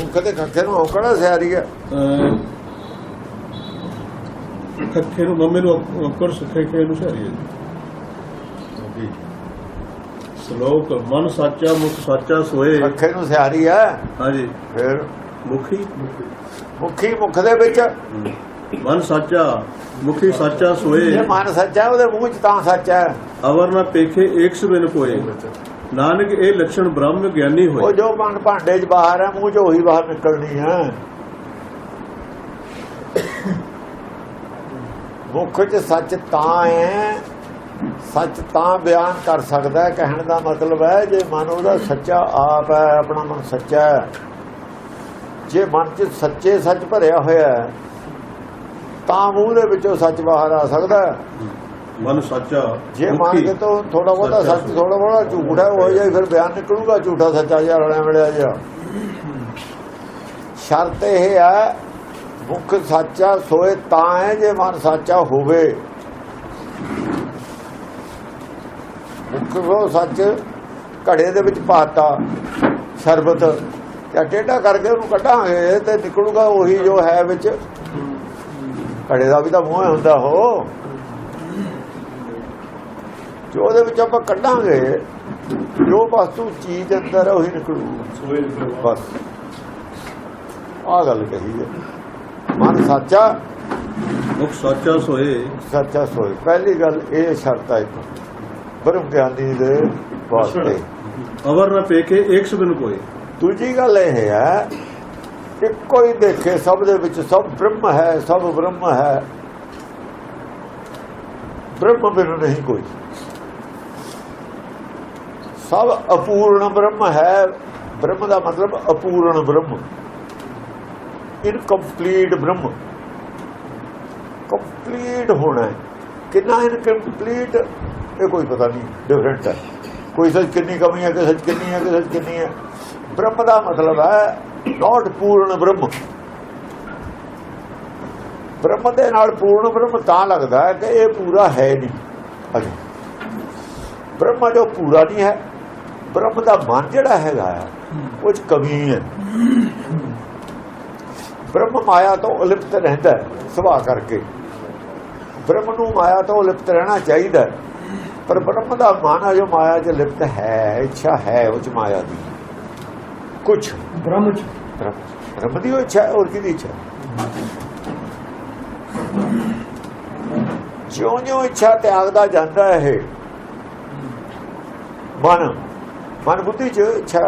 ਉਹ ਕਦੇ ਕੱਖੇ ਨੂੰ ਔਕੜਾ ਸਿਆਰੀ ਆ। ਅਹ ਖੱਖੇ ਨੂੰ ਮੰਮੇ ਨੂੰ ਔਕੜ ਸੁਖੇ ਕੇ ਨੂੰ ਸਹਾਰੀ ਹੈ ਸ਼ਲੋਕ ਮਨ ਸਾਚਾ ਮੁਖ ਸਾਚਾ ਸੋਏ। ਕੱਖੇ ਨੂੰ ਸਿਆਰੀ ਆ। ਹਾਂਜੀ। ਫਿਰ? ਮੁਖੀ? ਮੁਖੀ ਮੁਖ ਦੇ ਵਿੱਚ। ਮਨ ਸਾਚਾ ਮੁਖੀ ਸਾਚਾ ਸੋਏ। ਮਨ ਸੱਚਾ ਉਹਦੇ ਮੂੰਹ 'ਚ ਤਾਂ ਸੱਚ। ਹੈ ਅਵਰ ਨਾ ਪੇਖੇ ਏਕ ਸਬਿਨ ਕੋਏ। ਨਾਨਕ, ਇਹ ਲੱਛਣ ਬ੍ਰਹਮ ਗਿਆਨੀ ਉਹ ਜੋ ਮਨ ਭਾਂਡੇ 'ਚ ਬਾਹਰ ਹੈ ਮੂੰਹ 'ਚ ਉਹੀ ਬਾਹਰ ਨਿਕਲਣੀ ਹੈ ਮੁਖ 'ਚ ਸੱਚ ਤਾਂ ਹੈ ਸੱਚ ਤਾਂ ਬਿਆਨ ਕਰ ਸਕਦਾ ਹੈ, ਕਹਿਣ ਦਾ ਮਤਲਬ ਹੈ, ਜੇ ਮਨ ਉਹਦਾ ਸੱਚਾ ਆਪ ਹੈ, ਆਪਣਾ ਮਨ ਸੱਚਾ ਹੈ। ਜੇ ਮਨ 'ਚ ਸੱਚੇ ਸੱਚ ਭਰਿਆ ਹੋਇਆ ਹੈ, ਤਾਂ ਮੂੰਹ ਦੇ ਵਿੱਚੋਂ ਸੱਚ ਬਾਹਰ ਆ ਸਕਦਾ ਹੈ। ਮਨ ਸਾਚਾ ਜੇ ਮੰਨ ਕੇ ਤੋਂ ਥੋੜਾ ਬਹੁਤਾ ਸੱਚਾ। ਥੋੜਾ ਬਹੁਤਾ ਝੂਠ ਹੈ ਜਾਈ ਫਿਰ ਬਿਆਨ ਨਿਕਲੂਗਾ ਝੂਠਾ ਸੱਚਾ ਜਿਹਾ ਰਲਿਆ ਮਿਲਿਆ ਜਿਹਾ। ਸ਼ਰਤ ਇਹ ਹੈ ਮੁੱਖ ਸੱਚਾ ਸੋਏ ਤਾਂ ਹੈ ਜੇ ਮਨ ਸੱਚਾ ਹੋਵੇ। ਮੁੱਖ ਉਹ ਸੱਚ ਘੜੇ ਦੇ ਵਿੱਚ ਪਾਤਾ ਸ਼ਰਬਤ। ਜਾਂ ਟੇਢਾ ਕਰਕੇ ਉਹਨੂੰ ਕੱਢਾਂਗੇ ਤੇ ਨਿਕਲੂਗਾ ਉਹੀ ਜੋ ਹੈ ਵਿੱਚ। ਘੜੇ ਦਾ ਵੀ ਤਾਂ ਮੂੰਹ ਹੁੰਦਾ ਹੋ ਜੋ ਉਹਦੇ ਵਿੱਚ ਆਪਾਂ ਕੱਢਾਂਗੇ ਜੋ ਵਸਤੂ ਚੀਜ਼ ਅੰਦਰ ਹੈ ਉਹੀ ਨਿਕਲੂ। ਬਸ। ਆ ਗੱਲ ਕਹੀ ਹੈ। ਮਨ ਸੱਚਾ ਮੁਖ ਸਾਚਾ ਸੋਏ। ਸੱਚਾ ਸੋਏ। ਪਹਿਲੀ ਗੱਲ ਇਹ ਸ਼ਰਤ ਹੈ ਇੱਕ। ਬ੍ਰਹਮ ਗਿਆਨੀ ਦੇ ਵਾਸਤੇ। ਅਵਰ ਨਾ ਪੇਖੇ ਏਕ ਸਬਿਨ ਕੋਏ। ਦੂਜੀ ਗੱਲ ਇਹ ਹੈ ਕਿ ਕੋਈ ਦੇਖੇ ਸਭ ਦੇ ਵਿੱਚ ਸਭ ਬ੍ਰਹਮ ਹੈ ਸਭ ਬ੍ਰਹਮ ਹੈ। ਬ੍ਰਹਮ ਬਿਨ ਨਹੀਂ ਕੋਈ। ਸਭ ਅਪੂਰਨ ਬ੍ਰਹਮ ਹੈ। ਬ੍ਰਹਮ ਦਾ ਮਤਲਬ ਅਪੂਰਨ ਬ੍ਰਹਮ। ਇਨਕੰਪਲੀਟ ਬ੍ਰਹਮ। ਕੰਪਲੀਟ ਹੋਣਾ ਹੈ। ਕਿੰਨਾ ਇਨਕੰਪਲੀਟ ਇਹ ਕੋਈ ਪਤਾ ਨਹੀਂ ਡਿਫਰੈਂਟ ਹੈ। ਕੋਈ ਸੱਚ ਕਿੰਨੀ ਕਮੀ ਹੈ ਕਿ ਸੱਚ ਕਿੰਨੀ ਹੈ ਕਿ ਸੱਚ ਕਿੰਨੀ ਹੈ। ਬ੍ਰਹਮ ਦਾ ਮਤਲਬ ਹੈ ਨਾਟ ਪੂਰਨ ਬ੍ਰਹਮ। ਬ੍ਰਹਮ ਦੇ ਨਾਲ ਪੂਰਨ ਬ੍ਰਹਮ ਤਾਂ ਲੱਗਦਾ ਹੈ ਕਿ ਇਹ ਪੂਰਾ ਹੈ ਨਹੀਂ। ਅਜੇ। ਬ੍ਰਹਮ ਜੋ ਪੂਰਾ ਨਹੀਂ ਹੈ। ਬ੍ਰਹਮ ਦਾ ਮਨ ਜਿਹੜਾ ਹੈਗਾ ਉਹ ਚ ਕਮੀ ਹੈ। ਬ੍ਰਹਮ ਮਾਇਆ ਤੋਂ ਉਲਿਪਤ ਰਹਿੰਦਾ ਹੈ, ਸੁਭਾਅ ਕਰਕੇ। ਬ੍ਰਹਮ ਨੂੰ ਮਾਇਆ ਤੋਂ ਉਲਿਪਤ ਰਹਿਣਾ ਚਾਹੀਦਾ। ਪਰ ਬ੍ਰਹਮ ਦਾ ਮਨ ਜੋ ਮਾਇਆ 'ਚ ਲਿਪਤ ਹੈ ਇੱਛਾ ਹੈ ਉਹ ਚ ਮਾਇਆ ਦੀ। ਕੁਝ ਬ੍ਰਹਮ ਚ। ਰੱਬ ਦੀ ਇੱਛਾ ਹੈ, ਹੋਰ ਕਿਹਦੀ ਇੱਛਾ ਜਿਉਂ ਜਿਉਂ ਇੱਛਾ ਤਿਆਗਦਾ ਜਾਂਦਾ ਹੈ ਇਹ ਮਨ ਮਨ ਬੁੱਧੀ ਚ ਇੱਛਾ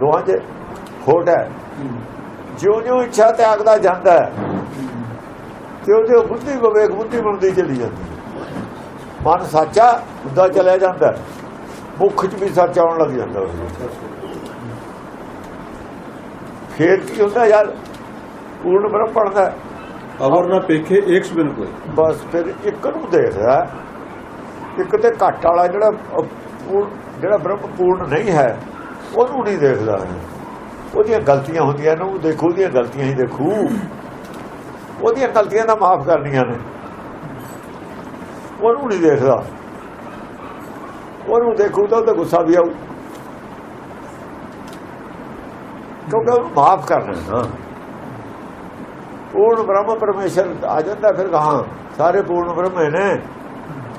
ਦੋਹਾਂ ਚ ਖੋਟ ਹੈ ਜਿਉਂ ਜਿਉਂ ਇੱਛਾ ਤਿਆਗਦਾ ਜਾਂਦਾ ਹੈ ਤਿਉਂ ਬੁੱਧੀ ਵਿਵੇਕ ਬੁੱਧੀ ਬਣਦੀ ਚਲੀ ਜਾਂਦੀ ਮਨ ਸੱਚਾ ਹੁੰਦਾ ਚਲਿਆ ਜਾਂਦਾ। ਮੁੱਖ ਚ ਵੀ ਸੱਚ ਆਉਣ ਲੱਗ ਜਾਂਦਾ ਫੇਰ ਕੀ ਹੁੰਦਾ ਯਾਰ ਪੂਰਨ ਬ੍ਰਹਮ ਹੈ। ਅਵਰ ਨਾ ਪੇਖੇ ਏਕ ਸਬਿਨ ਕੋਏ ਬਸ ਫਿਰ ਇੱਕ ਨੂੰ ਦੇਖਦਾ। ਇੱਕ ਤੇ ਘੱਟ ਵਾਲਾ ਜਿਹੜਾ ਜਿਹੜਾ ਬ੍ਰਹਮ ਪੂਰਨ ਨਹੀਂ ਹੈ, ਉਹਨੂੰ ਨਹੀਂ ਦੇਖਦਾ ਹੈ। ਉਹਦੀਆਂ ਗਲਤੀਆਂ ਹੁੰਦੀਆਂ ਨੇ, ਉਹ ਦੇਖੋ, ਉਹਦੀਆਂ ਗਲਤੀਆਂ ਹੀ ਦੇਖੂ। ਉਹਦੀਆਂ ਗਲਤੀਆਂ ਦਾ ਮਾਫ ਕਰਨੀਆਂ ਨੇ। ਉਹਨੂੰ ਨਹੀਂ ਦੇਖਦਾ। ਉਹਨੂੰ ਦੇਖੂ ਤਾਂ ਉਹਦਾ ਗੁੱਸਾ ਵੀ ਆਊ। ਕਿਉਂਕਿ ਉਹਨੂੰ ਮਾਫ ਕਰਨਾ ਨਾ। ਪੂਰਨ ਬ੍ਰਹਮ ਪਰਮੇਸ਼ਰ ਆ ਜਾਂਦਾ, ਫਿਰ ਕਹਾਂ? ਸਾਰੇ ਪੂਰਨ ਬ੍ਰਹਮ ਨੇ।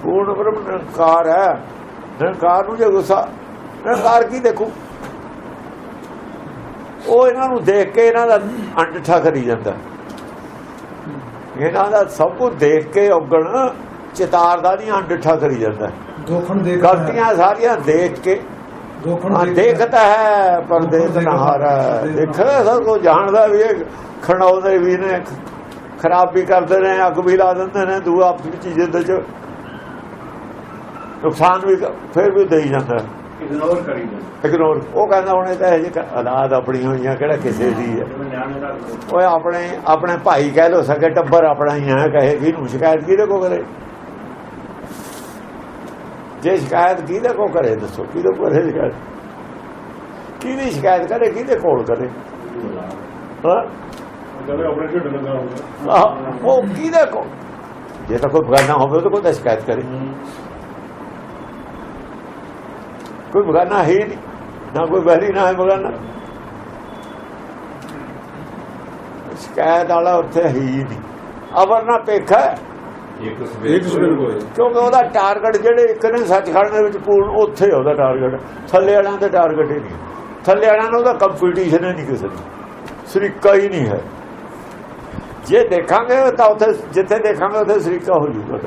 ਪੂਰਨ ਬ੍ਰਹਮ ਨਿਰੰਕਾਰ ਹੈ। ਨਿਰੰਕਾਰ ਨੂੰ ਜੇ ਗੁੱਸਾ ਨਿਰੰਕਾਰ ਕੀ ਦੇਖੂ? ਉਹ ਇਹਨਾਂ ਨੂੰ ਦੇਖ ਕੇ ਇਹਨਾਂ ਦਾ ਅੰਡਠਾ ਕਰੀ ਜਾਂਦਾ। ਇਹਨਾਂ ਦਾ ਸਭ ਕੁਝ ਦੇਖ ਕੇ ਔਗਣ ਚਿਤਾਰ ਦਾ ਨਹੀਂ ਅੰਡਠਾ ਕਰੀ ਜਾਂਦਾ। ਦੋਖਣ ਦੇਖ ਗਲਤੀਆਂ ਸਾਰੀਆਂ ਦੇਖ ਕੇ ਦੋਖਣ ਦੇਖਦਾ ਹੈ। ਪਰ ਦੇਖ ਨਾ ਹਾਰਾ ਦੇਖਦਾ ਸਭ ਕੁਝ ਜਾਣਦਾ ਵੀ ਇਹ ਖਣਾਉਂਦੇ ਵੀ ਨੇ ਖਰਾਬ ਵੀ ਕਰਦੇ ਨੇ ਅੱਗ ਵੀ ਲਾ ਦਿੰਦੇ ਨੇ ਦੂਆ ਆਪਣੀ ਚੀਜ਼ ਦੇ ਚ ਨੁਕਸਾਨ ਵੀ ਫਿਰ ਵੀ ਦੇਈ ਜਾਂਦਾ। ਇਗਨੋਰ ਕਰੀ ਜਾਂਦੇ। ਇਗਨੋਰ ਉਹ ਕਹਿੰਦਾ ਹੁਣ ਇਹ ਤਾਂ ਇਹ ਆਪਣੀ ਹੋਈਆਂ ਕਿਹੜਾ ਕਿਸੇ ਦੀ ਹੈ। ਓਏ ਆਪਣੇ ਆਪਣੇ ਭਾਈ ਕਹਿ ਲੋ ਸਕੇ ਟੱਬਰ ਆਪਣਾ ਹੀ ਹੈ ਕਹੇ ਵੀ ਨੂੰ ਸ਼ਿਕਾਇਤ ਕਿਹਦੇ ਕੋ ਕਰੇ? ਜੇ ਸ਼ਿਕਾਇਤ ਕਿਹਦੇ ਕੋ ਕਰੇ ਦੱਸੋ ਕਿਹਦੇ ਕੋ ਕਰੇ ਸ਼ਿਕਾਇਤ? ਕਿਹਦੀ ਸ਼ਿਕਾਇਤ ਕਰੇ ਕਿਹਦੇ ਕੋਲ ਕਰੇ? ਹਾਂ? ਉਹ ਕਿਹਦੇ ਕੋ ਜੇ ਤਾਂ ਕੋਈ ਬਗਾਨਾ ਹੋਵੇ ਤਾਂ ਕੋਈ ਸ਼ਿਕਾਇਤ ਕਰੇ। ਕੋਈ ਬਗਾਨਾ ਹੈ ਨਹੀਂ ਨਾ ਕੋਈ ਬਹਿਰੀ ਨਾ ਹੈ ਬਗਾਨਾ। ਸ਼ਿਕਾਇਤ ਵਾਲਾ ਉੱਥੇ ਹੈ ਹੀ ਨਹੀਂ। ਅਵਰ ਨਾ ਪੇਖਾ ਕਿਉਂਕਿ ਉਹਦਾ ਟਾਰਗੇਟ ਜਿਹੜੇ ਇੱਕ ਨੇ ਸੱਚਖੰਡ ਦੇ ਵਿੱਚ ਪੂਰਨ ਉੱਥੇ ਉਹਦਾ ਟਾਰਗੇਟ। ਥੱਲੇ ਵਾਲਿਆਂ ਦਾ ਟਾਰਗੇਟ ਹੀ ਨਹੀਂ। ਥੱਲੇ ਵਾਲਿਆਂ ਨਾਲ ਉਹਦਾ ਕੰਪੀਟੀਸ਼ਨ ਹੀ ਨਹੀਂ ਕਿਸੇ ਨਾਲ ਸਰੀਕਾ ਹੀ ਨਹੀਂ ਹੈ। ਜੇ ਦੇਖਾਂਗੇ ਤਾਂ ਉੱਥੇ ਜਿੱਥੇ ਦੇਖਾਂਗੇ ਉੱਥੇ ਸਰੀਕਾ ਹੋ ਜੂਗਾ।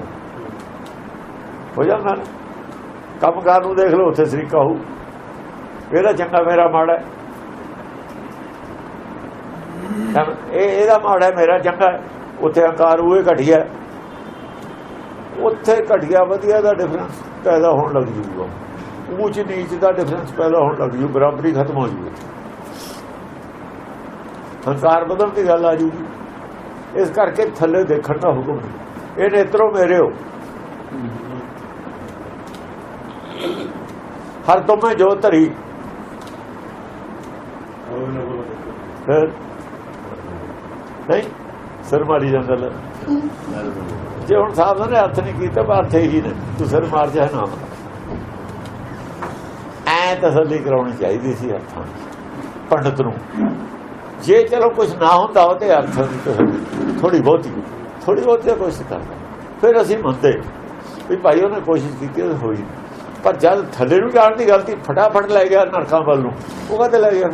ਹੋ ਜਾਂਦਾ ਕੰਮ ਕਾਰ ਨੂੰ ਦੇਖ ਲਓ, ਉੱਥੇ ਸਰੀਕਾ ਹੋਊ। ਇਹਦਾ ਚੰਗਾ ਮੇਰਾ ਮਾੜਾ ਇਹ ਇਹਦਾ ਮਾੜਾ ਮੇਰਾ ਚੰਗਾ ਹੈ। ਉੱਥੇ ਹੰਕਾਰ ਹੋਏ ਘਟਿਆ ਉੱਥੇ ਘਟਿਆ ਵਧੀਆ ਦਾ ਡਿਫਰੈਂਸ ਪੈਦਾ ਹੋਣ ਲੱਗ ਜੂਗਾ ਉੱਚ ਨੀਚ ਦਾ ਡਿਫਰੈਂਸ ਪੈਦਾ ਹੋਣ ਲੱਗ ਜੂ ਬਰਾਬਰੀ ਖਤਮ ਹੋ ਜੂਗੀ ਹੰਕਾਰ ਬਦਲਣ ਦੀ ਗੱਲ ਆ ਜੂਗੀ ਇਸ ਕਰਕੇ ਥੱਲੇ ਦੇਖਣ ਦਾ ਹੁਕਮ ਇਹ ਨੇਤਰੋ ਮੇਰੇ ਹੋ। ਹਰ ਤੁਮੇ ਜੋ ਧਰੀ। ਫਿਰ? ਨਹੀਂ ਸਿਰ ਮਾਰੀ ਜਾਂਦਾ ਲੈ। ਜੇ ਹੁਣ ਸਾਹਿਬ ਨੇ ਹੱਥ ਨਹੀਂ ਕੀਤਾ ਪਰ ਹੱਥ ਹੀ ਨੇ। ਤੂੰ ਸਿਰ ਮਾਰ ਜਾ ਨਾ ਐ ਤਸੱਲੀ ਕਰਾਉਣੀ ਚਾਹੀਦੀ ਸੀ ਹੱਥਾਂ ਦੀ, ਪੰਡਤ ਨੂੰ। ਜੇ ਚਲੋ ਕੁਝ ਨਾ ਹੁੰਦਾ ਉਹ ਤੇ ਅਰਥ ਥੋੜੀ ਬਹੁਤੀ ਥੋੜੀ ਬਹੁਤੀ ਤਾਂ ਕੋਸ਼ਿਸ਼ ਕਰਦਾ ਫਿਰ ਅਸੀਂ ਮੰਨਦੇ ਵੀ ਭਾਈ ਉਹਨੇ ਕੋਸ਼ਿਸ਼ ਕੀਤੀ ਉਹ ਹੋਈ ਨਹੀਂ। ਪਰ ਜਦ ਥੱਲੇ ਨੂੰ ਜਾਣ ਦੀ ਗਲਤੀ ਫਟਾਫਟ ਲੈ ਗਿਆ ਨਰਕਾਂ ਵੱਲ ਨੂੰ ਉਹ ਕਦੇ ਲੈ ਗਿਆ?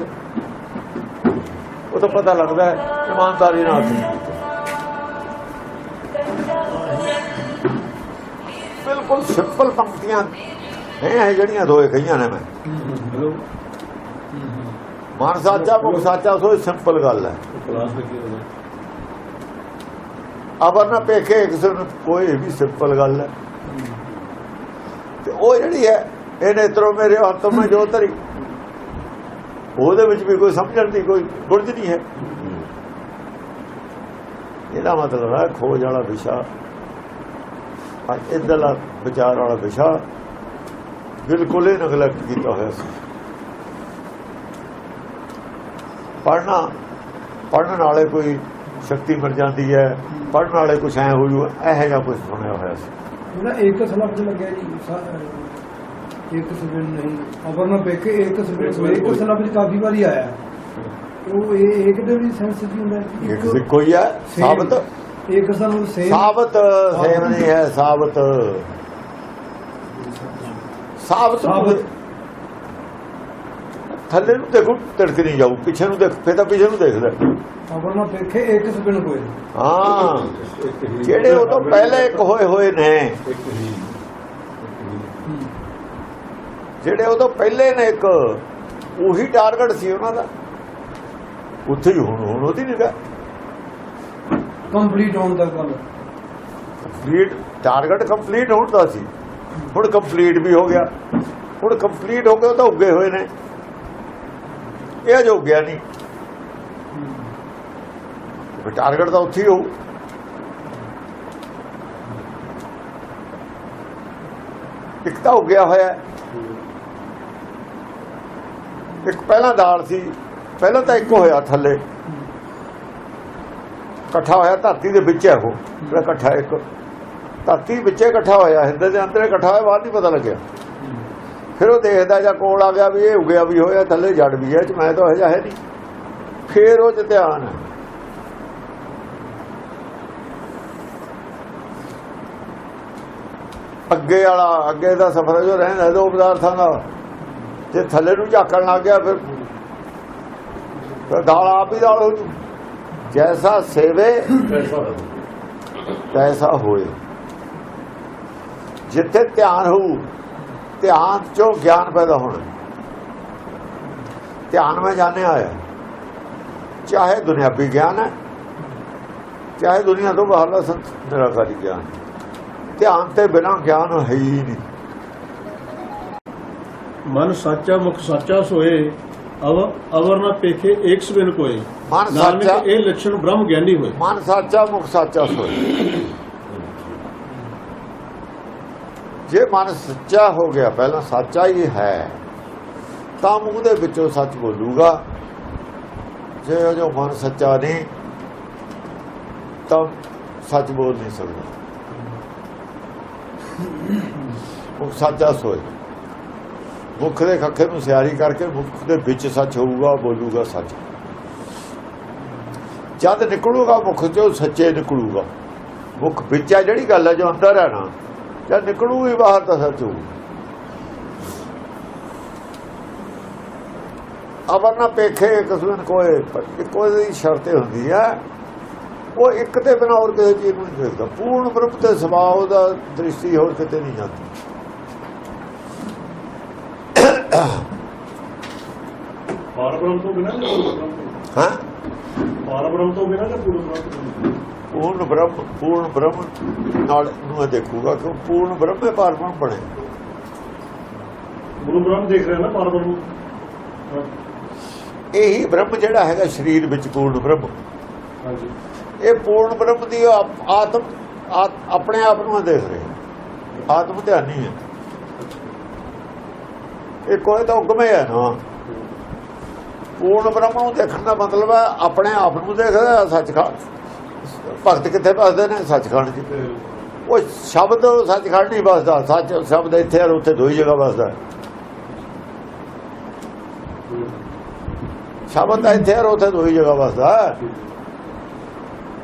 ਉਹ ਤਾਂ ਪਤਾ ਲੱਗਦਾ ਹੈ ਇਮਾਨਦਾਰੀ ਨਾਲ ਬਿਲਕੁਲ ਸਿੰਪਲ ਪੰਕਤੀਆਂ ਇਹ ਜਿਹੜੀਆਂ ਦੋਏ ਕਹੀਆਂ ਨੇ ਮੈਂ। ਮਨ ਸਾਚਾ ਮੁਖ ਸਾਚਾ ਸੋ ਸਿੰਪਲ ਗੱਲ ਹੈ। ਅਬਰ ਨਾ ਪੇਖੇ ਕਿਸੇ ਨੂੰ ਕੋਈ ਵੀ ਸਿੰਪਲ ਗੱਲ ਹੈ। ਉਹ ਜਿਹੜੀ ਹੈ ਇਹ ਨੇਤਰੋ ਮੇਰੇ ਹੱਥ ਮੈਂ ਜੋ ਧਰੀ। ਉਹਦੇ ਵਿੱਚ ਵੀ ਕੋਈ ਸਮਝਣ ਦੀ ਕੋਈ ਗੁਰਜ ਨਹੀਂ ਹੈ। ਇਹਦਾ ਮਤਲਬ ਹੈ ਖੋਜ ਵਾਲਾ ਵਿਸ਼ਾ। ਅੱਜ ਵਿਚਾਰ ਵਾਲਾ ਵਿਸ਼ਾ ਬਿਲਕੁਲ ਹੀ ਨਗਲੈਕਟ ਕੀਤਾ ਹੋਇਆ ਸੀ। ਪੜਨਾ ਪੜਨ ਵਾਲੇ ਕੋਈ ਸ਼ਕਤੀ ਮਿਲ ਜਾਂਦੀ ਹੈ ਪੜਨ ਵਾਲੇ ਕੁਛ ਐ ਹੋ ਜੂ, ਇਹੋ ਜਿਹਾ ਕੁਝ ਸੁਣਿਆ ਹੋਇਆ ਸੀ। ਜਿਹੜਾ ਇੱਕ ਲਫ਼ਜ਼ ਲੱਗਿਆ ਜੀ ਇੱਕ ਸਬਨ ਨਹੀਂ ਅਬਰ ਨਾ ਪੇਕੇ ਇੱਕ ਸਬਨ ਇੱਕ ਲਫ਼ਜ਼ ਕਾਫੀ ਵਾਰੀ ਆਇਆ ਉਹ ਇਹ ਇੱਕ ਦੇ ਵੀ ਸੈਂਸ ਕੀ ਹੁੰਦਾ? ਇੱਕ ਸੀ ਕੋਈ ਹੈ same, ਸਾਬਤ ਇੱਕ ਸਾਨੂੰ ਸੇਮ ਸਾਬਤ ਸੇਮ ਨਹੀਂ ਹੈ ਸਾਬਤ ਸਾਬਤ। ਥੱਲੇ ਨੂੰ ਦੇਖੋ ਤਿੜਕ ਨਹੀਂ ਜਾਊ ਪਿੱਛੇ ਨੂੰ ਦੇਖ ਫੇਰ ਤਾਂ ਪਿੱਛੇ ਨੂੰ ਦੇਖਦਾ ਅਬਰ ਨਾ ਪੇਕੇ ਇੱਕ ਸਬਨ ਕੋਏ ਹਾਂ। ਜਿਹੜੇ ਉਹ ਤੋਂ ਪਹਿਲੇ ਇੱਕ ਹੋਏ ਹੋਏ ਨੇ। ਜਿਹੜੇ ਉਹ ਤੋਂ ਪਹਿਲੇ ਨੇ ਇੱਕ ਉਹੀ ਟਾਰਗੇਟ ਸੀ ਉਹਨਾਂ ਦਾ। ਉੱਥੇ ਹੀ ਹੁਣ ਹੁਣ ਉਹਦੀ ਨਿਗਾ ਕੰਪਲੀਟ ਹੋਣ ਦਾ ਗੱਲ ਕੰਪਲੀਟ ਟਾਰਗੇਟ ਕੰਪਲੀਟ ਹੋਣ ਦਾ ਸੀ। ਹੁਣ ਕੰਪਲੀਟ ਵੀ ਹੋ ਗਿਆ। ਹੁਣ ਕੰਪਲੀਟ ਹੋ ਕੇ ਉਹ ਤਾਂ ਉੱਗੇ ਹੋਏ ਨੇ। ਇਹ ਜੋ ਉੱਗਿਆ ਨਹੀਂ। ਟਾਰਗੇਟ ਤਾਂ ਉੱਥੇ ਹੀ ਹੋਊ। ਇੱਕ ਤਾਂ ਉੱਗਿਆ ਹੋਇਆ। ਇੱਕ ਪਹਿਲਾਂ ਦਾਲ ਸੀ, ਪਹਿਲਾਂ ਤਾਂ ਇੱਕ ਹੋਇਆ ਥੱਲੇ। ਇਕੱਠਾ ਹੋਇਆ ਧਰਤੀ ਦੇ ਵਿੱਚ ਹੈ ਉਹ, ਜਿਹੜਾ ਇਕੱਠਾ ਇੱਕ। ਧਰਤੀ ਵਿੱਚ ਇਕੱਠਾ ਹੋਇਆ, ਹਿਰਦੇ ਦੇ ਅੰਦਰ ਇਕੱਠਾ ਹੋਇਆ ਬਾਹਰ ਨਹੀਂ ਪਤਾ ਲੱਗਿਆ। ਫਿਰ ਉਹ ਦੇਖਦਾ ਜਾਂ ਕੋਲ ਆ ਗਿਆ ਵੀ ਇਹ ਉਗਿਆ ਵੀ ਹੋਇਆ ਥੱਲੇ ਜੜ ਵੀ ਹੈ ਚ ਮੈਂ ਤਾਂ ਹਜਾ ਹੈ ਨਹੀਂ। ਫਿਰ ਉਹ ਚ ਧਿਆਨ ਹੈ। ਅੱਗੇ ਵਾਲਾ ਅੱਗੇ ਦਾ ਸਫ਼ਰ ਜੋ ਰਹਿੰਦਾ ਦੋ ਪਦਾਰਥਾਂ ਦਾ ਜੇ ਥੱਲੇ ਨੂੰ ਝਾਕਣ ਲੱਗ ਗਿਆ ਫਿਰ ਫਿਰ ਦਾਲ ਆਪ ਹੀ ਦਾਲ ਹੋ ਜੂ। ਜੈਸਾ ਸੇਵੇ ਤੈਸਾ ਹੋਏ। ਜਿੱਥੇ ਧਿਆਨ ਹੋਊ ਧਿਆਨ ਚੋਂ ਗਿਆਨ ਪੈਦਾ ਹੋਣਾ। ਧਿਆਨ ਮੈਂ ਜਾਣਿਆ ਆਇਆ ਚਾਹੇ ਦੁਨਿਆਵੀ ਗਿਆਨ ਹੈ ਚਾਹੇ ਦੁਨੀਆ ਤੋਂ ਬਾਹਰਲਾ ਸੰਤ ਨਿਰਾਕਾਰੀ ਗਿਆਨ। ਧਿਆਨ ਤੇ ਬਿਨਾਂ ਗਿਆਨ ਹੈ ਹੀ ਨਹੀਂ। ਮਨ ਸਾਚਾ ਮੁਖ ਸਾਚਾ ਸੋਏ ਅਵ ਅਵਰ ਨਾ ਪੇਖੇ ਏਕ ਸਬਨ ਕੋਏ। ਮਨ ਸਾਚਾ ਇਹ ਲੱਛਣ ਬ੍ਰਹਮ ਗਿਆਨੀ ਹੋਏ। ਮਨ ਸਾਚਾ ਮੁਖ ਸਾਚਾ ਸੋਏ। ਜੇ ਮਨ ਸੱਚਾ ਹੋ ਗਿਆ, ਪਹਿਲਾਂ ਸੱਚਾ ਹੀ ਹੈ, ਤਾਂ ਮੂੰਹ ਦੇ ਵਿੱਚੋਂ ਸੱਚ ਬੋਲੂਗਾ। ਜੇ ਉਹ ਜੋ ਮਨ ਸੱਚਾ ਨਹੀਂ, ਤਾਂ ਸੱਚ ਬੋਲ ਨਹੀਂ ਸਕਦਾ। ਉਹ ਸੱਚਾ ਸੋਏ। ਮੁਖ ਦੇ ਖੱਖੇ ਨੂੰ ਸਿਆਰੀ ਕਰਕੇ ਮੁਖ ਦੇ ਵਿੱਚ ਸੱਚ ਹੋਊਗਾ, ਬੋਲੂਗਾ ਸੱਚ। ਜਦ ਨਿਕਲੂਗਾ ਮੁਖ ਚੋਂ, ਸੱਚੇ ਨਿਕਲੂਗਾ। ਮੁਖ ਵਿੱਚ ਆ ਜਿਹੜੀ ਗੱਲ ਹੈ, ਜੋ ਅੰਦਰ ਹੈ ਨਾ ਜਦ ਨਿਕਲੂਗੀ ਬਾਹਰ ਤਾਂ ਸੱਚ ਹੋਊ ਅਵਰ ਨਾ ਪੇਖੇ ਕਸੂਨ ਕੋਏ ਕੋਈ ਦੀ ਸ਼ਰਤੇ ਹੁੰਦੀ ਹੈ ਉਹ ਇੱਕ ਤੇ ਬਿਨਾ ਹੋਰ ਕਿਸੇ ਚੀਜ਼ ਨੂੰ ਨਹੀਂ ਦੇਖਦਾ। ਪੂਰਨ ਬ੍ਰਹਮ ਤੇ ਸੁਭਾਅ ਦਾ ਦ੍ਰਿਸ਼ਟੀ ਹੋਰ ਕਿਤੇ ਨਹੀਂ ਜਾਂਦੀ। ਪਾਰਬ੍ਰਹਮ ਤੋਂ ਬਿਨਾਂ ਹਾਂ? ਪਾਰਬ੍ਰਹਮ ਤੋਂ ਬਿਨਾਂ ਜਾਂ ਪੂਰਨ ਬ੍ਰਹਮ ਪੂਰਨ ਬ੍ਰਹਮ ਪੂਰਨ ਬ੍ਰਹਮ ਨਾਲ ਨੂੰ ਦੇਖੂਗਾ ਕਿ ਪੂਰਨ ਬ੍ਰਹਮ ਹੈ ਪਰਮ ਬਣੇ। ਗੁਰੂ ਬ੍ਰਹਮ ਦੇਖ ਰਿਹਾ ਨਾ ਹਾਂ, ਇਹੀ ਬ੍ਰਹਮ ਜਿਹੜਾ ਹੈਗਾ ਸਰੀਰ ਵਿੱਚ ਪੂਰਨ ਬ੍ਰਹਮ। ਹਾਂਜੀ। ਇਹ ਪੂਰਨ ਬ੍ਰਹਮ ਦੀ ਆਤਮ ਆਤ- ਆਪਣੇ ਆਪ ਨੂੰ ਦੇਖ ਰਿਹਾ। ਆਤਮ ਧਿਆਨੀ ਹੈ। ਇਹ ਕੋਈ ਤਾਂ ਹੁਕਮ ਹੈ ਨਾ। ਪੂਰਨ ਬ੍ਰਹਮ ਨੂੰ ਦੇਖਣ ਦਾ ਮਤਲਬ ਹੈ ਆਪਣੇ ਆਪ ਨੂੰ ਦੇਖਦਾ ਸੱਚਖੰਡ। ਭਗਤ ਕਿੱਥੇ ਵਸਦੇ ਨੇ? ਸੱਚਖੰਡ ਤੇ ਉਹ ਸ਼ਬਦ ਸੱਚਖੰਡ ਨਹੀਂ ਵਸਦਾ ਸੱਚ ਸ਼ਬਦ ਇੱਥੇ ਔਰ ਉੱਥੇ ਦੋਈ ਜਗ੍ਹਾ ਵਸਦਾ। ਸ਼ਬਦ ਇੱਥੇ ਔਰ ਉੱਥੇ ਦੋਈ ਜਗ੍ਹਾ ਵਸਦਾ।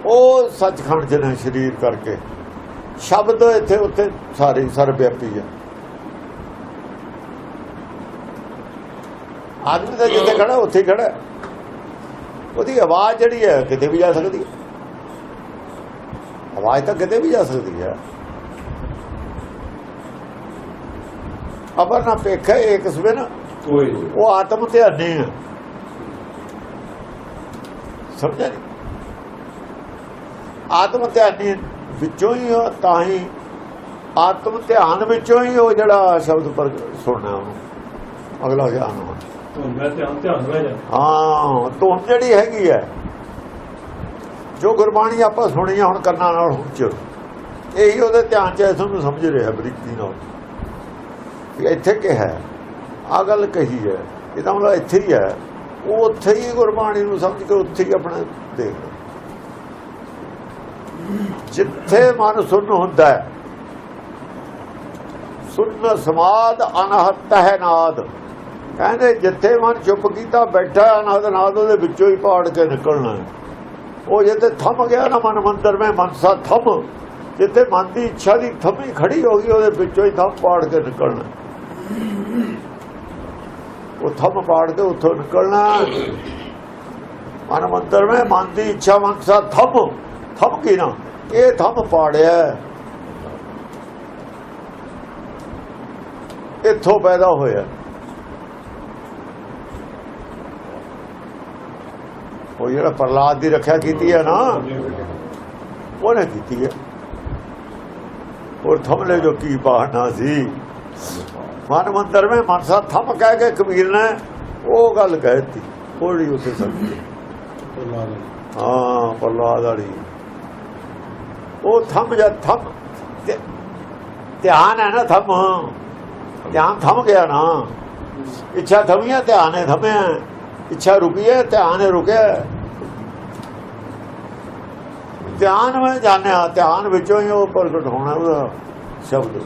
ਉਹ ਸੱਚਖੰਡ ਚ ਨੇ ਸਰੀਰ ਕਰਕੇ। ਸ਼ਬਦ ਇੱਥੇ ਉੱਥੇ ਸਾਰੇ ਸਰਵਿਆਪੀ ਹੈ ਆਦਮੀ ਦਾ ਜਿੱਥੇ ਖੜਾ ਉੱਥੇ ਖੜਾ। ਉਹਦੀ ਆਵਾਜ਼ ਜਿਹੜੀ ਹੈ ਕਿਤੇ ਵੀ ਜਾ ਸਕਦੀ ਹੈ। ਆਵਾਜ਼ ਤਾਂ ਕਿਤੇ ਵੀ ਜਾ ਸਕਦੀ ਹੈ। ਅਬਰ ਨਾ ਪੇਖੇ ਇੱਕ ਸਵੇ ਨਾ ਕੋਈ ਉਹ ਆਤਮ ਧਿਆਨੀ ਹੈ ਸਮਝਿਆ ਨਹੀਂ ਆਤਮ ਧਿਆਨੀ ਵਿੱਚੋਂ ਹੀ ਤਾਂ ਹੀ ਆਤਮ ਧਿਆਨ ਵਿੱਚੋਂ ਹੀ ਉਹ ਜਿਹੜਾ ਸ਼ਬਦ ਪਰ ਸੁਣਨਾ ਉਹਨੂੰ। ਅਗਲਾ ਗਿਆਨ ਹੋਣਾ। ਮੈਂ ਧਿਆਨ ਧਿਆਨ ਰਹਿ ਜਾ ਹਾਂ ਧੁਨ ਜਿਹੜੀ ਹੈਗੀ ਹੈ ਜੋ ਗੁਰਬਾਣੀ ਆਪਾਂ ਸੁਣੀ ਹੁਣ ਕੰਨਾਂ ਨਾਲ ਹੁਣ ਚ। ਇਹੀ ਉਹਦੇ ਧਿਆਨ ਚ ਐ ਤੁਹਾਨੂੰ ਸਮਝ ਰਿਹਾ ਬਰੀਕੀ ਨਾਲ। ਵੀ ਇੱਥੇ ਕੀ ਹੈ? ਆ ਗੱਲ ਕਹੀ ਹੈ। ਇਹਦਾ ਮਤਲਬ ਇੱਥੇ ਹੀ ਹੈ। ਉਹ ਉੱਥੇ ਹੀ ਗੁਰਬਾਣੀ ਨੂੰ ਸਮਝ ਕੇ ਉੱਥੇ ਹੀ ਆਪਣਾ ਦੇਖ ਜਿੱਥੇ ਮਨ ਸੁਣ ਹੁੰਦਾ ਹੈ ਸੁਣ ਸਮਾਦ ਅਨਹਤ ਹੈ ਨਾਦ। ਕਹਿੰਦੇ ਜਿੱਥੇ ਮਨ ਚੁੱਪ ਕੀਤਾ, ਬੈਠਾ ਅਨਾਦ ਨਾਦ ਉਹਦੇ ਵਿੱਚੋਂ ਹੀ ਪਾੜ ਕੇ ਨਿਕਲਣਾ ਉਹ ਜਿੱਥੇ ਥੰਮ ਗਿਆ ਨਾ ਮਨ ਮੰਦਰ, ਮੈਂ ਮਨਸਾ ਥੰਮ। ਜਿੱਥੇ ਮਨ ਦੀ ਇੱਛਾ ਦੀ ਥੰਮੀ ਖੜੀ ਹੋ ਗਈ, ਉਹਦੇ ਵਿੱਚੋਂ ਹੀ ਥੰਮ ਪਾੜ ਕੇ ਨਿਕਲਣਾ। ਉਹ ਥੰਮ ਪਾੜ ਕੇ ਉੱਥੋਂ ਨਿਕਲਣਾ। ਮਨ ਮੰਦਰ ਮੈਂ ਮਨ ਦੀ ਇੱਛਾ ਮਨਸਾ ਥੰਮ। ਥੰਮ ਕੀ ਨਾ? ਇਹ ਥੰਮ ਪਾੜਿਆ। ਇੱਥੋਂ ਪੈਦਾ ਹੋਇਆ। ਉਹ ਜਿਹੜਾ ਪ੍ਰਲਾਦ ਦੀ ਰੱਖਿਆ ਕੀਤੀ ਹੈ ਨਾ ਉਹਨੇ ਕੀਤੀ ਹੈ। ਔਰ ਥਮਲੇ ਜੋ ਕੀ ਬਾਹਨਾ ਸੀ। ਮਨ ਮੰਦਰ ਮੈਂ ਮਨਸਾ ਥਮ ਕਹਿ ਕੇ ਕਬੀਰ ਨੇ ਉਹ ਗੱਲ ਕਹਿਤੀ ਥੋੜੀ ਉੱਥੇ ਸਮਝੀ ਹਾਂ ਪ੍ਰਲਾਦ ਵਾਲੀ। ਉਹ ਥਮ ਜਾ ਥਮ ਧਿਆਨ ਹੈ ਨਾ ਥਮ। ਧਿਆਨ ਥਮ ਗਿਆ ਨਾ। ਇੱਛਾ ਥਮੀਆ ਧਿਆਨ ਹੈ ਥਮਿਆ। ਇੱਛਾ ਰੁਕੀ ਹੈ ਧਿਆਨ ਹੈ ਰੁਕਿਆ। ਧਿਆਨ ਮੈਂ ਜਾਣਿਆ, ਧਿਆਨ ਵਿੱਚੋਂ ਹੀ ਉਹ ਪ੍ਰਗਟ ਹੋਣਾ ਉਹਦਾ ਸ਼ਬਦ।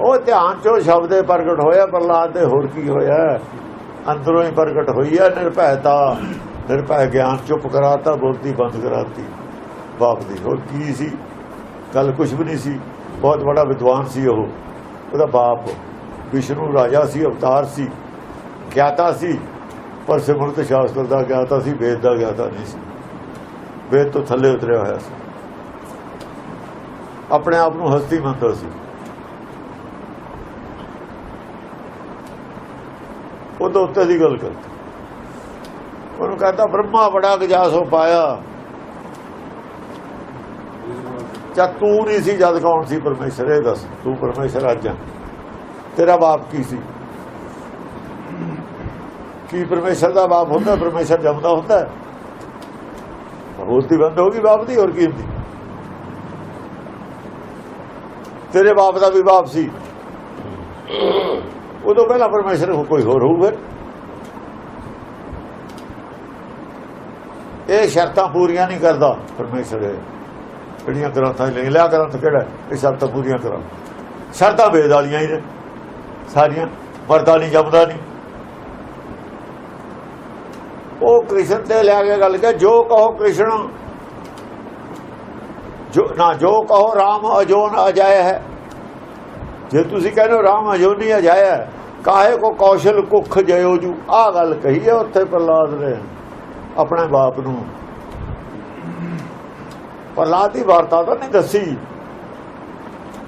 ਉਹ ਧਿਆਨ ਚੋਂ ਸ਼ਬਦ ਪ੍ਰਗਟ ਹੋਇਆ ਪ੍ਰਲਾਦ ਦੇ ਹੋਰ ਕੀ ਹੋਇਆ? ਅੰਦਰੋਂ ਹੀ ਪ੍ਰਗਟ ਹੋਈ ਹੈ ਨਿਰਭੈਤਾ, ਨਿਰਭੈ ਗਿਆਨ ਚੁੱਪ ਕਰਾਤਾ ਬੋਲਤੀ ਬੰਦ ਕਰਾਤੀ। ਬਾਪ ਦੀ ਹੋਰ ਕੀ ਸੀ? ਕੱਲ ਕੁਝ ਵੀ ਨਹੀਂ ਸੀ। ਬਹੁਤ ਬੜਾ ਵਿਦਵਾਨ ਸੀ ਉਹ। ਉਹਦਾ ਬਾਪ ਵਿਸ਼ਨੂੰ ਰਾਜਾ ਸੀ, ਅਵਤਾਰ ਸੀ, ਗਿਆਤਾ ਸੀ, ਪਰ ਸਿਮਰਤ ਸ਼ਾਸਤਰ ਦਾ ਗਿਆਤਾ ਸੀ, ਵੇਦ ਦਾ ਗਿਆਤਾ ਨਹੀਂ ਸੀ। ਵੇਦ ਤੋਂ ਥੱਲੇ ਉਤਰਿਆ ਹੋਇਆ ਸੀ। ਆਪਣੇ ਆਪ ਨੂੰ ਹਸਤੀ ਮੰਨਦਾ ਸੀ। ਉਹ ਤੋਂ ਉੱਤੇ ਦੀ ਗੱਲ ਕਰਦਾ। ਉਹਨੂੰ ਕਹਿੰਦਾ, ਬ੍ਰਹਮਾ ਬੜਾ ਗਜਾਸੋ ਪਾਇਆ। ਜਦ ਤੂੰ ਨਹੀਂ ਸੀ ਜਦ ਕੌਣ ਸੀ ਪਰਮੇਸ਼ਰ, ਇਹ ਦੱਸ, ਤੂੰ ਪਰਮੇਸ਼ਰ ਅੱਜ ਆ। ਤੇਰਾ ਬਾਪ ਕੀ ਸੀ? ਕੀ ਪਰਮੇਸ਼ਰ ਦਾ ਬਾਪ ਹੁੰਦਾ? ਪਰਮੇਸ਼ਰ ਜੰਮਦਾ ਹੁੰਦਾ? ਹੋਤੀ ਬੰਦ ਹੋ ਗਈ ਬਾਪ ਦੀ ਹੋਰ ਕੀ ਹੁੰਦੀ? ਤੇਰੇ ਬਾਪ ਦਾ ਵੀ ਬਾਪ ਸੀ। ਉਦੋਂ ਪਹਿਲਾਂ ਪਰਮੇਸ਼ਰ ਕੋਈ ਹੋਰ ਹੋਊਗਾ ਇਹ ਸ਼ਰਤਾਂ ਪੂਰੀਆਂ ਨਹੀਂ ਕਰਦਾ ਪਰਮੇਸ਼ਰ। ਜਿਹੜੀਆਂ ਗ੍ਰੰਥਾਂ 'ਚ ਲਿਖ ਲਿਆ ਗ੍ਰੰਥ ਕਿਹੜਾ? ਇਹ ਸ਼ਰਤਾਂ ਪੂਰੀਆਂ ਕਰਾਂ। ਸ਼ਰਤਾਂ ਵੇਦ ਵਾਲੀਆਂ ਹੀ ਨੇ। ਸਾਰੀਆਂ। ਮਰਦਾ ਨਹੀਂ ਜੰਮਦਾ ਨਹੀਂ। ਉਹ ਕ੍ਰਿਸ਼ਨ ਤੇ ਲਿਆ ਕੇ ਗੱਲ ਕਿ ਜੋ ਕਹੋ ਕ੍ਰਿਸ਼ਨ। ਜੋ ਨਾ ਜੋ ਕਹੋ ਰਾਮ ਅਜੋਨ ਅਜਾਇ ਹੈ। ਜੇ ਤੁਸੀਂ ਕਹਿੰਦੇ ਹੋ ਰਾਮ ਅਜੋਨੀ ਅਜਾਇ ਹੈ, ਕਾਹੇ ਕੋ ਕੌਸ਼ਲ ਕੁਖ ਜਯੋ ਜੂ? ਆ ਗੱਲ ਕਹੀ ਹੈ ਉੱਥੇ ਪ੍ਰਲਾਦ ਨੇ ਆਪਣੇ ਬਾਪ ਨੂੰ। ਪ੍ਰਲਾਦ ਦੀ ਵਾਰਤਾ ਤਾਂ ਨਹੀਂ ਦੱਸੀ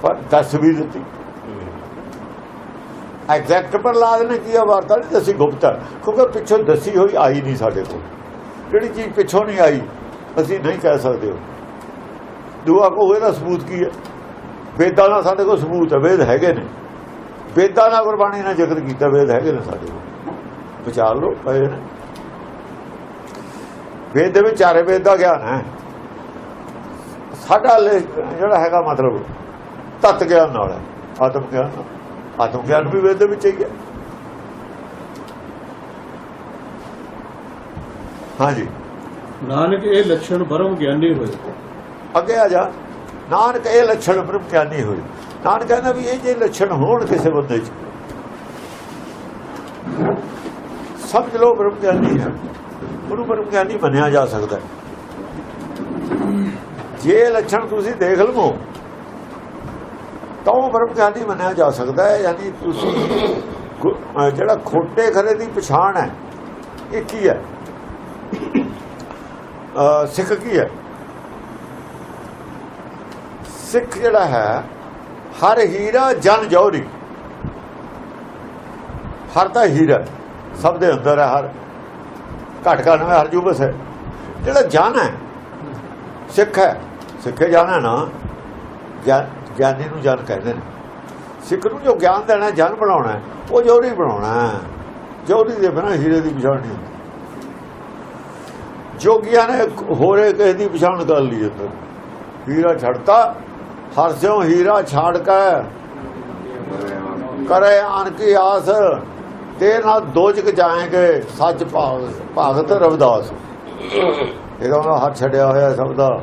ਪਰ ਦੱਸ ਵੀ ਦਿੱਤੀ। ਐਗਜ਼ੈਕਟ ਪ੍ਰਲਾਦ ਨੇ ਕੀ ਆ ਵਾਰਤਾ ਨਹੀਂ ਦੱਸੀ ਗੁਪਤ। ਕਿਉਂਕਿ ਪਿੱਛੋਂ ਦੱਸੀ ਹੋਈ ਆਈ ਨਹੀਂ ਸਾਡੇ ਕੋਲ। ਜਿਹੜੀ ਚੀਜ਼ ਪਿੱਛੋਂ ਨਹੀਂ ਆਈ, ਅਸੀਂ ਨਹੀਂ ਕਹਿ ਸਕਦੇ ਦੂਆ ਕੋ ਇਹਦਾ ਸਬੂਤ ਕੀ ਹੈ? ਵੇਦਾਂ ਦਾ ਸਾਡੇ ਕੋਲ ਸਬੂਤ ਹੈ, ਵੇਦ ਹੈਗੇ ਨੇ। ਵੇਦਾਂ ਦਾ ਗੁਰਬਾਣੀ ਨਾਲ ਜ਼ਿਕਰ ਕੀਤਾ, ਵੇਦ ਹੈਗੇ ਨੇ ਸਾਡੇ ਕੋਲ। ਵਿਚਾਰ ਲਓ, ਪਏ ਨੇ। ਵੇਦ ਦੇ ਵਿੱਚ ਚਾਰੇ ਵੇਦ ਦਾ ਗਿਆਨ ਹੈ। ਸਾਡਾ ਜਿਹੜਾ ਹੈਗਾ ਮਤਲਬ ਤਤ ਗਿਆਨ ਨਾਲ ਹੈ, ਆਤਮ ਗਿਆਨ ਨਾਲ। ਆਤਮ ਗਿਆਨ ਵੀ ਵੇਦ ਦੇ ਵਿੱਚ ਹੀ ਹੈ ਹਾਂਜੀ। ਨਾਨਕ ਇਹ ਲੱਛਣ ਬਰਮ ਗਿਆਨੀ ਹੋਏ। ਅੱਗੇ ਆ ਜਾ। ਨਾਨਕ ਇਹ ਲੱਛਣ ਬ੍ਰਹਮ ਗਿਆਨੀ ਹੋਏ। ਨਾਨਕ ਕਹਿੰਦਾ ਵੀ ਇਹ ਜੇ ਲੱਛਣ ਹੋਣ ਕਿਸੇ ਬੰਦੇ 'ਚ ਸਮਝ ਲਓ ਬ੍ਰਹਮ ਗਿਆਨੀ ਹੈ ਉਹਨੂੰ ਬ੍ਰਹਮ ਗਿਆਨੀ ਮੰਨਿਆ ਜਾ ਸਕਦਾ। ਜੇ ਲੱਛਣ ਤੁਸੀਂ ਦੇਖ ਲਵੋ ਤਾਂ ਉਹ ਬ੍ਰਹਮ ਗਿਆਨੀ ਮੰਨਿਆ ਜਾ ਸਕਦਾ ਹੈ, ਯਾਨੀ ਤੁਸੀਂ ਜਿਹੜਾ ਖੋਟੇ ਖਰੇ ਦੀ ਪਛਾਣ ਹੈ, ਇਹ ਕੀ ਹੈ? ਸਿੱਖ ਕੀ ਹੈ? ਸਿੱਖ ਜਿਹੜਾ ਹੈ, ਹਰ ਹੀਰਾ ਜਨ ਜੌਹਰੀ। ਹਰ ਤਾਂ ਹੀਰਾ, ਸਭ ਦੇ ਅੰਦਰ ਹੈ ਹਰ। ਘਟ ਘਟ ਵਿੱਚ ਹਰ ਜੂਬਸ ਹੈ। ਜਿਹੜਾ ਜਨ ਹੈ, ਸਿੱਖ ਹੈ, ਸਿੱਖੇ ਜਾਣਾ ਨਾ। ਗਿਆਨੀ ਨੂੰ ਜਨ ਕਹਿੰਦੇ ਨੇ। ਸਿੱਖ ਨੂੰ ਜੋ ਗਿਆਨ ਦੇਣਾ, ਜਨ ਬਣਾਉਣਾ, ਉਹ ਜੌਹਰੀ ਬਣਾਉਣਾ। ਹੈ। ਦੇ ਬਿਨਾਂ ਹੀਰੇ ਦੀ ਪਛਾਣ ਨਹੀਂ ਹੁੰਦੀ। ਜੋਗੀਆਂ ਨੇ ਹੋਰੇ ਕਿਸੇ ਦੀ ਪਛਾਣ ਕਰ ਲਈ ਅੰਦਰ ਹੀਰਾ ਛੱਡਤਾ, ਹਰ ਸਿਓ ਹੀਰਾ ਛਾੜ ਕੇ ਕਰੇ ਆਨ ਕੀ ਆਸ। ਤੇ ਨਾਲ ਦੋਜਕ ਜਾਏਗੇ, ਸੱਚ ਭਾਗ ਭਗਤ ਰਵਦਾਸ। ਇਹਦਾ ਉਹਨਾਂ ਹੱਥ ਛੱਡਿਆ ਹੋਇਆ ਸਭ ਦਾ।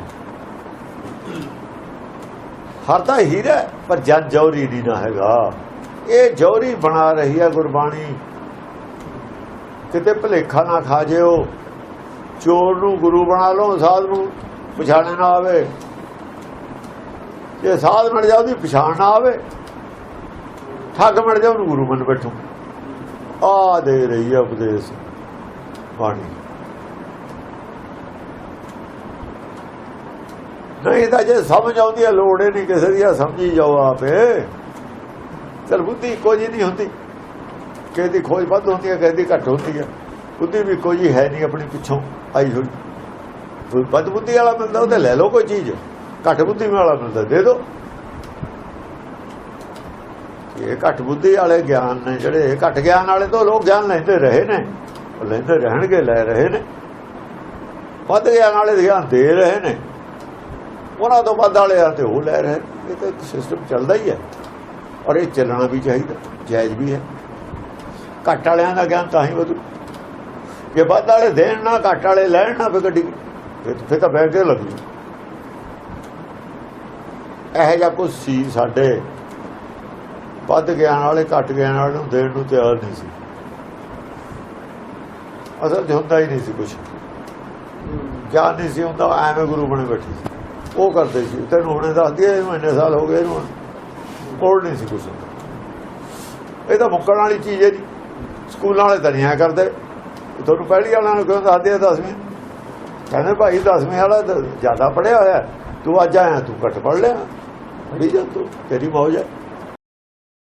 ਹਰ ਤਾਂ ਹੀਰਾ ਪਰ ਜਦ ਜੌਰੀ ਨਹੀਂ ਨਾ ਹੈਗਾ। ਇਹ ਜੌਰੀ ਬਣਾ ਰਹੀ ਹੈ ਗੁਰਬਾਣੀ। ਕਿਤੇ ਭਲੇਖਾ ਨਾ ਖਾ ਜਿਓ। ਚੋਰ ਨੂੰ ਗੁਰੂ ਬਣਾ ਲਓ, ਸਾਧ ਨੂੰ ਪਛਾਣੇ ਨਾ ਆਵੇ। ਜੇ ਸਾਧ ਬਣ ਜਾ ਉਹਦੀ ਪਛਾਣ ਨਾ ਆਵੇ। ਠੱਗ ਬਣ ਜਾ ਉਹਨੂੰ ਗੁਰੂ ਮੰਨ ਬੈਠੋ। ਆ ਦੇ ਰਹੀ ਹੈ ਉਪਦੇਸ਼। ਬਾਣੀ। ਨਹੀਂ ਤਾਂ ਜੇ ਸਮਝ ਆਉਂਦੀ ਹੈ, ਲੋੜ ਹੀ ਨਹੀਂ ਕਿਸੇ ਦੀ ਆ ਸਮਝੀ ਜਾਓ ਆਪੇ। ਚਲ ਬੁੱਧੀ ਕੋਈ ਨਹੀਂ ਹੁੰਦੀ। ਕਿਸੇ ਦੀ ਖੋਜ ਵੱਧ ਹੁੰਦੀ ਹੈ, ਕਿਸੇ ਦੀ ਘੱਟ ਹੁੰਦੀ ਹੈ। ਬੁੱਧੀ ਵੀ ਕੋਈ ਹੈ ਨਹੀਂ ਆਪਣੀ ਪਿੱਛੋਂ, ਆਈ ਹੋਈ। ਵੱਧ ਬੁੱਧੀ ਵਾਲਾ ਮਿਲਦਾ ਉਹ ਲੈ ਲਓ ਕੋਈ ਚੀਜ਼। ਘੱਟ ਬੁੱਧੀ ਵਾਲਾ ਮਿਲਦਾ, ਦੇ ਦਿਓ ਇਹ ਘੱਟ ਬੁੱਧੀ ਵਾਲੇ ਗਿਆਨ ਨੇ, ਜਿਹੜੇ ਘੱਟ ਗਿਆਨ ਵਾਲੇ ਤੋਂ ਲੋਕ ਗਿਆਨ ਲੈਂਦੇ ਰਹੇ ਨੇ, ਉਹ ਲੈਂਦੇ ਰਹਿਣਗੇ, ਲੈ ਰਹੇ ਨੇ। ਵੱਧ ਗਿਆਨ ਵਾਲੇ ਗਿਆਨ ਦੇ ਰਹੇ ਨੇ। ਉਹਨਾਂ ਤੋਂ ਵੱਧ ਵਾਲੇ ਆ ਤੇ ਉਹ ਲੈ ਰਹੇ। ਇਹ ਤਾਂ ਇੱਕ ਸਿਸਟਮ ਚੱਲਦਾ ਹੀ ਹੈ। ਔਰ ਇਹ ਚੱਲਣਾ ਵੀ ਚਾਹੀਦਾ ਜਾਇਜ਼ ਵੀ ਹੈ। ਘੱਟ ਵਾਲਿਆਂ ਦਾ ਗਿਆਨ ਤਾਂ ਹੀ ਵਧੂ। ਕਿ ਵੱਧ ਵਾਲੇ ਦੇਣ ਨਾ ਘੱਟ ਵਾਲੇ ਲੈਣ ਨਾ ਫਿਰ ਗੱਡੀ ਫਿਰ ਤਾਂ ਬੈਠ ਕੇ ਲੱਗੂ ਇਹ ਜਿਹਾ ਕੁਛ ਸੀ ਸਾਡੇ। ਵੱਧ ਗਿਆਨ ਵਾਲੇ ਘੱਟ ਗਿਆਨ ਵਾਲੇ ਨੂੰ ਦੇਣ ਨੂੰ ਤਿਆਰ ਨਹੀਂ ਸੀ। ਅਸਲ 'ਚ ਹੁੰਦਾ ਹੀ ਨਹੀਂ ਸੀ ਕੁਛ। ਗਿਆਨ ਨਹੀਂ ਸੀ ਹੁੰਦਾ ਐਵੇਂ ਗੁਰੂ ਬਣੇ ਬੈਠੇ ਉਹ ਕਰਦੇ ਸੀ। ਤੈਨੂੰ ਹੁਣੇ ਦੱਸ ਦਈਏ ਇਹਨੂੰ ਇੰਨੇ ਸਾਲ ਹੋ ਗਏ ਇਹਨੂੰ। ਕੋਲ ਨਹੀਂ ਸੀ ਕੁਛ। ਇਹ ਤਾਂ ਮੁੱਕਣ ਵਾਲੀ ਚੀਜ਼ ਹੈ ਜੀ। ਸਕੂਲਾਂ ਵਾਲੇ ਤਾਂ ਨਹੀਂ ਐਂ ਕਰਦੇ। ਤੁਹਾਨੂੰ ਪਹਿਲੀ ਵਾਲਿਆਂ ਨੂੰ ਕਿਉਂ ਦੱਸਦੇ ਆ ਦਸਵੀਂ? ਕਹਿੰਦੇ ਭਾਈ, ਦਸਵੀਂ ਵਾਲਾ ਜ਼ਿਆਦਾ ਪੜਿਆ ਹੋਇਆ। ਤੂੰ ਅੱਜ ਆਇਆ, ਤੂੰ ਘੱਟ ਪੜ ਲਿਆ। ਵੀ ਜਾ ਤੂੰ, ਤੇਰੀ ਮੌਜ ਹੈ।